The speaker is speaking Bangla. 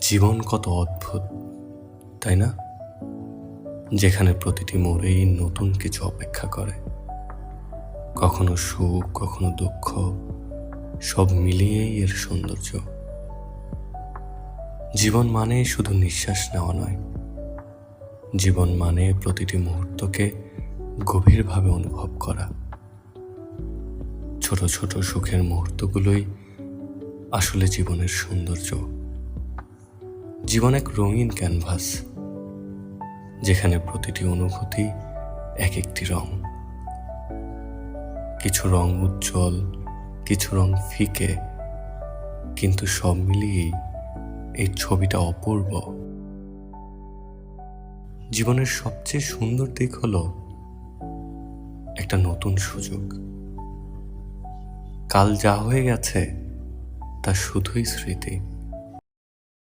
জীবন কত অদ্ভুত, তাই না? যেখানে প্রতিটি মোড়েই নতুন কিছু অপেক্ষা করে। কখনো সুখ, কখনো দুঃখ, সব মিলিয়েই এর সৌন্দর্য। জীবন মানে শুধু নিঃশ্বাস নেওয়া নয়। জীবন মানে প্রতিটি মুহূর্তকে গভীরভাবে অনুভব করা। ছোট ছোট সুখের মুহূর্তগুলোই আসলে জীবনের সৌন্দর্য। জীবন এক রঙিন ক্যানভাস, যেখানে প্রতিটি অনুভূতি এক একটি রং। কিছু রং উজ্জ্বল, কিছু রং ফিকে, কিন্তু সব মিলিয়েই এই ছবিটা অপূর্ব। জীবনের সবচেয়ে সুন্দর দিক হলো একটা নতুন সুযোগ। কাল যা হয়ে গেছে, তা শুধুই স্মৃতি।